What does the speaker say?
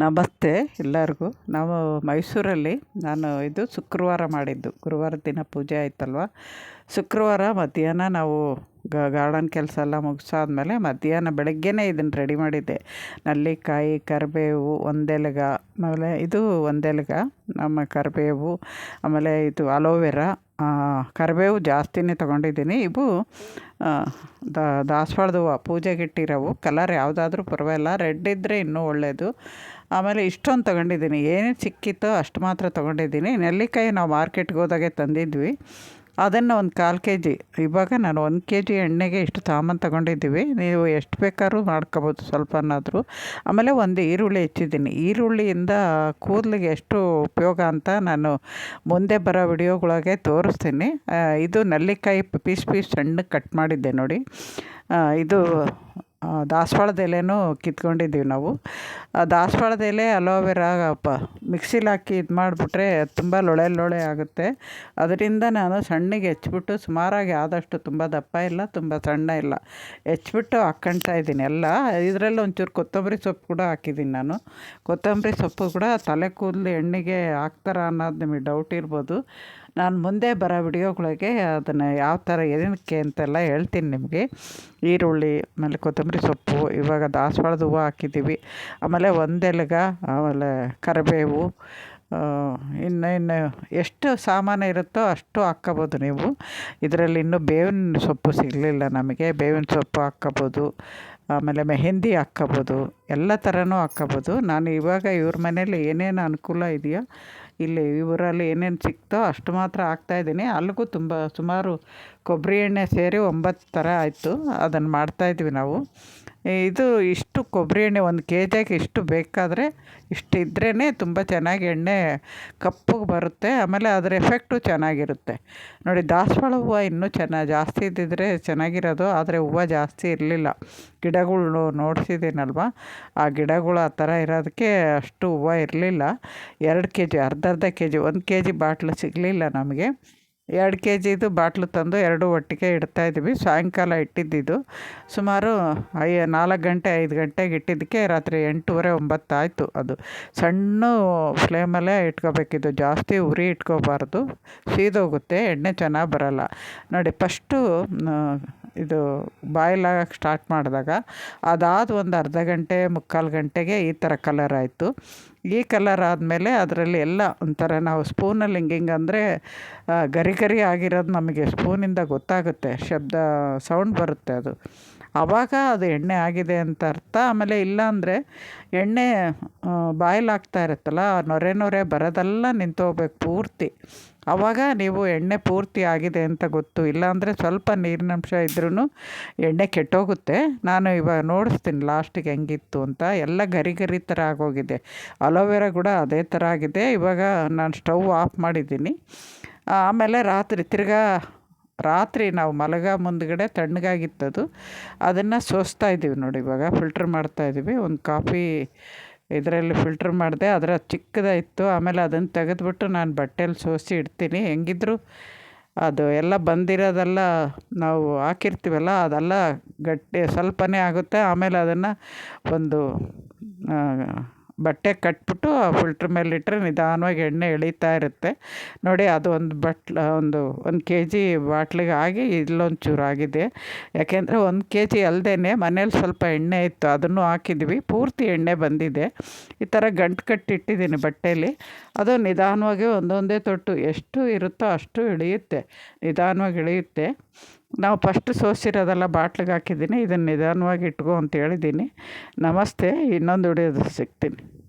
ನಮಸ್ತೆ ಎಲ್ಲರಿಗೂ. ನಾವು ಮೈಸೂರಲ್ಲಿ ನಾನು ಇದು ಶುಕ್ರವಾರ ಮಾಡಿದ್ದು. ಗುರುವಾರ ದಿನ ಪೂಜೆ ಆಯ್ತಲ್ವ? ಶುಕ್ರವಾರ ಮಧ್ಯಾಹ್ನ ನಾವು ಗಾರ್ಡನ್ ಕೆಲಸ ಎಲ್ಲ ಮುಗಿಸಾದ್ಮೇಲೆ ಮಧ್ಯಾಹ್ನ ಬೆಳಗ್ಗೆನೇ ಇದನ್ನು ರೆಡಿ ಮಾಡಿದ್ದೆ. ನಲ್ಲಿಕಾಯಿ, ಕರಿಬೇವು, ಒಂದೆಲಗ, ಆಮೇಲೆ ಇದು ಒಂದೆಲಗ, ನಮ್ಮ ಕರಿಬೇವು, ಆಮೇಲೆ ಇದು ಅಲೋವೆರಾ ಕರಿಬೇವು ಜಾಸ್ತಿನೇ ತೊಗೊಂಡಿದ್ದೀನಿ. ಇವು ದಾಸವಾಳದ ಹೂವು ಪೂಜೆಗೆ ಇಟ್ಟಿರೋವು. ಕಲರ್ ಯಾವುದಾದ್ರೂ ಪರವಾಗಿಲ್ಲ. ರೆಡ್ ಇದ್ದರೆ ಇನ್ನೂ ಒಳ್ಳೆಯದು ಆಮೇಲೆ ಇಷ್ಟೊಂದು ತೊಗೊಂಡಿದ್ದೀನಿ. ಏನೇನು ಸಿಕ್ಕಿತ್ತೋ ಅಷ್ಟು ಮಾತ್ರ ತೊಗೊಂಡಿದ್ದೀನಿ. ನೆಲ್ಲಿಕಾಯಿ ನಾವು ಮಾರ್ಕೆಟ್ಗೆ ಹೋದಾಗೆ ತಂದಿದ್ವಿ. ಅದನ್ನು ಒಂದು ಕಾಲು ಕೆ ಜಿ ಇವಾಗ ನಾನು ಒಂದು ಕೆ ಜಿ ಎಣ್ಣೆಗೆ ಇಷ್ಟು ಸಾಮಾನು ತೊಗೊಂಡಿದ್ದೀವಿ. ನೀವು ಎಷ್ಟು ಬೇಕಾದ್ರೂ ಮಾಡ್ಕೊಬೋದು ಸ್ವಲ್ಪನಾದರೂ ಆಮೇಲೆ ಒಂದು ಈರುಳ್ಳಿ ಹೆಚ್ಚಿದ್ದೀನಿ. ಈರುಳ್ಳಿಯಿಂದ ಕೂದಲಿಗೆ ಎಷ್ಟು ಉಪಯೋಗ ಅಂತ ನಾನು ಮುಂದೆ ಬರೋ ವಿಡಿಯೋಗಳಿಗೆ ತೋರಿಸ್ತೀನಿ. ಇದು ನಲ್ಲಿಕಾಯಿ ಪೀಸ್ ಪೀಸ್ ಸಣ್ಣಗೆ ಕಟ್ ಮಾಡಿದ್ದೆ ನೋಡಿ. ಇದು ದಾಸವಾಳದ ಎಲೆನೂ ಕಿತ್ಕೊಂಡಿದ್ದೀವಿ ನಾವು. ದಾಸವಾಳದ ಎಲೆ ಅಲೋವೆರಾ ಪ ಮಿಕ್ಸಿಲಿ ಹಾಕಿ ಇದು ಮಾಡಿಬಿಟ್ರೆ ತುಂಬ ಲೊಳೆ ಲೊಳೆ ಆಗುತ್ತೆ. ಅದರಿಂದ ನಾನು ಸಣ್ಣಗೆ ಹೆಚ್ಚಿಬಿಟ್ಟು ಸುಮಾರಾಗಿ ಆದಷ್ಟು ತುಂಬ ದಪ್ಪ ಇಲ್ಲ, ತುಂಬ ಸಣ್ಣ ಇಲ್ಲ. ಹೆಚ್ಚಿಬಿಟ್ಟು ಹಾಕ್ಕೊಳ್ತಾ ಇದ್ದೀನಿ ಎಲ್ಲ. ಇದರಲ್ಲಿ ಒಂಚೂರು ಕೊತ್ತಂಬರಿ ಸೊಪ್ಪು ಕೂಡ ಹಾಕಿದ್ದೀನಿ ನಾನು. ಕೊತ್ತಂಬರಿ ಸೊಪ್ಪು ಕೂಡ ತಲೆ ಕೂದಲು ಎಣ್ಣೆಗೆ ಹಾಕ್ತಾರ ಅನ್ನೋದು ನಿಮಗೆ ಡೌಟ್ ಇರ್ಬೋದು. ನಾನು ಮುಂದೆ ಬರೋ ವಿಡಿಯೋಗಳಿಗೆ ಅದನ್ನು ಯಾವ ಥರ ಏನಕ್ಕೆ ಅಂತೆಲ್ಲ ಹೇಳ್ತೀನಿ ನಿಮಗೆ. ಈರುಳ್ಳಿ, ಆಮೇಲೆ ಕೊತ್ತಂಬರಿ ಸೊಪ್ಪು, ಇವಾಗ ದಾಸವಾಳದ ಹೂವು ಹಾಕಿದ್ದೀವಿ. ಆಮೇಲೆ ಒಂದೆಲಗ, ಆಮೇಲೆ ಕರಿಬೇವು ಇನ್ನು ಇನ್ನು ಎಷ್ಟು ಸಾಮಾನು ಇರುತ್ತೋ ಅಷ್ಟು ಹಾಕ್ಕೋಬೋದು ನೀವು. ಇದರಲ್ಲಿ ಇನ್ನೂ ಬೇವಿನ ಸೊಪ್ಪು ಸಿಗಲಿಲ್ಲ ನಮಗೆ. ಬೇವಿನ ಸೊಪ್ಪು ಹಾಕ್ಕೋಬೋದು, ಆಮೇಲೆ ಮೆಹಂದಿ ಹಾಕ್ಕೋಬೋದು, ಎಲ್ಲ ಥರನೂ ಹಾಕ್ಕೋಬೋದು. ನಾನು ಇವಾಗ ಇವ್ರ ಮನೇಲಿ ಏನೇನು ಅನುಕೂಲ ಇದೆಯೋ ಇಲ್ಲಿ ಇವರಲ್ಲಿ ಏನೇನು ಸಿಕ್ತೋ ಅಷ್ಟು ಮಾತ್ರ ಹಾಕ್ತಾಯಿದ್ದೀನಿ ಅಲ್ಲಿಗೂ ತುಂಬ ಸುಮಾರು ಕೊಬ್ಬರಿ ಎಣ್ಣೆ ಸೇರಿ ಒಂಬತ್ತು ಥರ ಆಯಿತು. ಅದನ್ನು ಮಾಡ್ತಾಯಿದ್ವಿ ನಾವು. ಇದು ಇಷ್ಟು ಕೊಬ್ಬರಿ ಎಣ್ಣೆ ಒಂದು ಕೆ ಜಿಗೆ ಇಷ್ಟು ಬೇಕಾದರೆ ಇಷ್ಟು ಇದ್ರೇ ತುಂಬ ಚೆನ್ನಾಗಿ ಎಣ್ಣೆ ಕಪ್ಪಗೆ ಬರುತ್ತೆ. ಆಮೇಲೆ ಅದರ ಎಫೆಕ್ಟು ಚೆನ್ನಾಗಿರುತ್ತೆ. ನೋಡಿ, ದಾಸವಾಳ ಹೂವು ಇನ್ನೂ ಚೆನ್ನಾಗಿ ಜಾಸ್ತಿ ಇದ್ದಿದ್ರೆ ಚೆನ್ನಾಗಿರೋದು, ಆದರೆ ಹೂವು ಜಾಸ್ತಿ ಇರಲಿಲ್ಲ. ಗಿಡಗಳು ನೋಡಿಸಿದ್ದೀನಲ್ವ? ಆ ಗಿಡಗಳು ಆ ಥರ ಇರೋದಕ್ಕೆ ಅಷ್ಟು ಹೂವು ಇರಲಿಲ್ಲ. ಎರಡು ಕೆ ಜಿ ಅರ್ಧ ಅರ್ಧ ಕೆ ಜಿ ಒಂದು ಕೆ ಜಿ ಬಾಟ್ಲು ಸಿಗಲಿಲ್ಲ ನಮಗೆ. ಎರಡು ಕೆ ಜಿದು ಬಾಟ್ಲು ತಂದು ಎರಡು ಒಟ್ಟಿಗೆ ಇಡ್ತಾಯಿದ್ವಿ ಸಾಯಂಕಾಲ ಇಟ್ಟಿದ್ದಿದ್ದು ಸುಮಾರು ಐ ನಾಲ್ಕು ಗಂಟೆ, ಐದು ಗಂಟೆಗೆ ಇಟ್ಟಿದ್ದಕ್ಕೆ ರಾತ್ರಿ ಎಂಟೂವರೆ ಒಂಬತ್ತು ಆಯಿತು ಅದು. ಸಣ್ಣ ಫ್ಲೇಮಲ್ಲೇ ಇಟ್ಕೋಬೇಕಿದ್ದು ಜಾಸ್ತಿ ಉರಿ ಇಟ್ಕೋಬಾರ್ದು. ಸೀದೋಗುತ್ತೆ, ಎಣ್ಣೆ ಚೆನ್ನಾಗಿ ಬರೋಲ್ಲ. ನೋಡಿ, ಫಸ್ಟು ಇದು ಬಾಯ್ಲ್ ಆಗಕ್ಕೆ ಸ್ಟಾರ್ಟ್ ಮಾಡಿದಾಗ, ಅದಾದ ಒಂದು ಅರ್ಧ ಗಂಟೆ, ಮುಕ್ಕಾಲು ಗಂಟೆಗೆ ಈ ಥರ ಕಲರ್ ಆಯಿತು. ಈ ಕಲರ್ ಆದಮೇಲೆ ಅದರಲ್ಲಿ ಎಲ್ಲ ಒಂಥರ ನಾವು ಸ್ಪೂನಲ್ಲಿ ಹಿಂಗೆ ಹಿಂಗೆ ಅಂದರೆ ಗರಿ ಗರಿ ಆಗಿರೋದು ನಮಗೆ ಸ್ಪೂನಿಂದ ಗೊತ್ತಾಗುತ್ತೆ, ಶಬ್ದ ಸೌಂಡ್ ಬರುತ್ತೆ ಅದು. ಆವಾಗ ಅದು ಎಣ್ಣೆ ಆಗಿದೆ ಅಂತ ಅರ್ಥ. ಆಮೇಲೆ ಇಲ್ಲಾಂದರೆ ಎಣ್ಣೆ ಬಾಯ್ಲ್ ಆಗ್ತಾ ಇರುತ್ತಲ್ಲ ನೊರೆ ನೊರೆ ಬರೋದೆಲ್ಲ ನಿಂತೋಗ್ಬೇಕು ಪೂರ್ತಿ. ಆವಾಗ ನೀವು ಎಣ್ಣೆ ಪೂರ್ತಿ ಆಗಿದೆ ಅಂತ ಗೊತ್ತು. ಇಲ್ಲಾಂದರೆ ಸ್ವಲ್ಪ ನೀರಿನಂಶ ಇದ್ರೂ ಎಣ್ಣೆ ಕೆಟ್ಟೋಗುತ್ತೆ. ನಾನು ಇವಾಗ ನೋಡಿಸ್ತೀನಿ ಲಾಸ್ಟಿಗೆ ಹೆಂಗಿತ್ತು ಅಂತ. ಎಲ್ಲ ಗರಿ ಗರಿ ಥರ ಆಗೋಗಿದೆ. ಅಲೋವೆರಾ ಕೂಡ ಅದೇ ಥರ ಆಗಿದೆ. ಇವಾಗ ನಾನು ಸ್ಟವ್ ಆಫ್ ಮಾಡಿದ್ದೀನಿ. ಆಮೇಲೆ ರಾತ್ರಿ ತಿರ್ಗಾ ರಾತ್ರಿ ನಾವು ಮಲಗ ಮುಂದ್ಗಡೆ ತಣ್ಣಗಾಗಿತ್ತದು. ಅದನ್ನು ಸೋಸ್ತಾ ಇದ್ದೀವಿ ನೋಡಿ ಇವಾಗ. ಫಿಲ್ಟ್ರ್ ಮಾಡ್ತಾಯಿದ್ದೀವಿ ಒಂದು ಕಾಫಿ ಇದರಲ್ಲಿ ಫಿಲ್ಟ್ರ್ ಮಾಡಿದೆ, ಅದರ ಚಿಕ್ಕದಾಯಿತು ಆಮೇಲೆ ಅದನ್ನು ತೆಗೆದುಬಿಟ್ಟು ನಾನು ಬಟ್ಟೆಯಲ್ಲಿ ಸೋಸಿ ಇಡ್ತೀನಿ. ಹೆಂಗಿದ್ರು ಅದು ಎಲ್ಲ ಬಂದಿರೋದೆಲ್ಲ ನಾವು ಹಾಕಿರ್ತೀವಲ್ಲ, ಅದೆಲ್ಲ ಗಟ್ಟಿ ಸ್ವಲ್ಪನೇ ಆಗುತ್ತೆ. ಆಮೇಲೆ ಅದನ್ನು ಒಂದು ಬಟ್ಟೆ ಕಟ್ಬಿಟ್ಟು ಆ ಫಿಲ್ಟ್ರ್ ಮೇಲೆ ಇಟ್ಟರೆ ನಿಧಾನವಾಗಿ ಎಣ್ಣೆ ಎಳೀತಾ ಇರುತ್ತೆ. ನೋಡಿ, ಅದು ಒಂದು ಬಟ್ಲ ಒಂದು ಒಂದು ಕೆ ಜಿ ಬಾಟ್ಲಿಗೆ ಆಗಿ ಇಲ್ಲೊಂದು ಚೂರು ಆಗಿದೆ. ಯಾಕೆಂದರೆ ಒಂದು ಕೆ ಜಿ ಅಲ್ಲದೇ ಮನೇಲಿ ಸ್ವಲ್ಪ ಎಣ್ಣೆ ಇತ್ತು, ಅದನ್ನು ಹಾಕಿದ್ವಿ. ಪೂರ್ತಿ ಎಣ್ಣೆ ಬಂದಿದೆ. ಈ ಥರ ಗಂಟು ಕಟ್ಟಿಟ್ಟಿದ್ದೀನಿ ಬಟ್ಟೆಯಲ್ಲಿ ಅದು ನಿಧಾನವಾಗಿ ಒಂದೊಂದೇ ತೊಟ್ಟು ಎಷ್ಟು ಇರುತ್ತೋ ಅಷ್ಟು ಇಳಿಯುತ್ತೆ, ನಿಧಾನವಾಗಿ ಇಳಿಯುತ್ತೆ. ನಾವು ಫಸ್ಟ್ ಸೋಸಿರೋದೆಲ್ಲ ಬಾಟ್ಲಿಗೆ ಹಾಕಿದ್ದೀನಿ ಇದನ್ನು ನಿಧಾನವಾಗಿ ಇಟ್ಕೋ ಅಂತ ಹೇಳಿದ್ದೀನಿ. ನಮಸ್ತೆ ಇನ್ನೊಂದು ವಿಡಿಯೋದು ಸಿಗ್ತೀನಿ.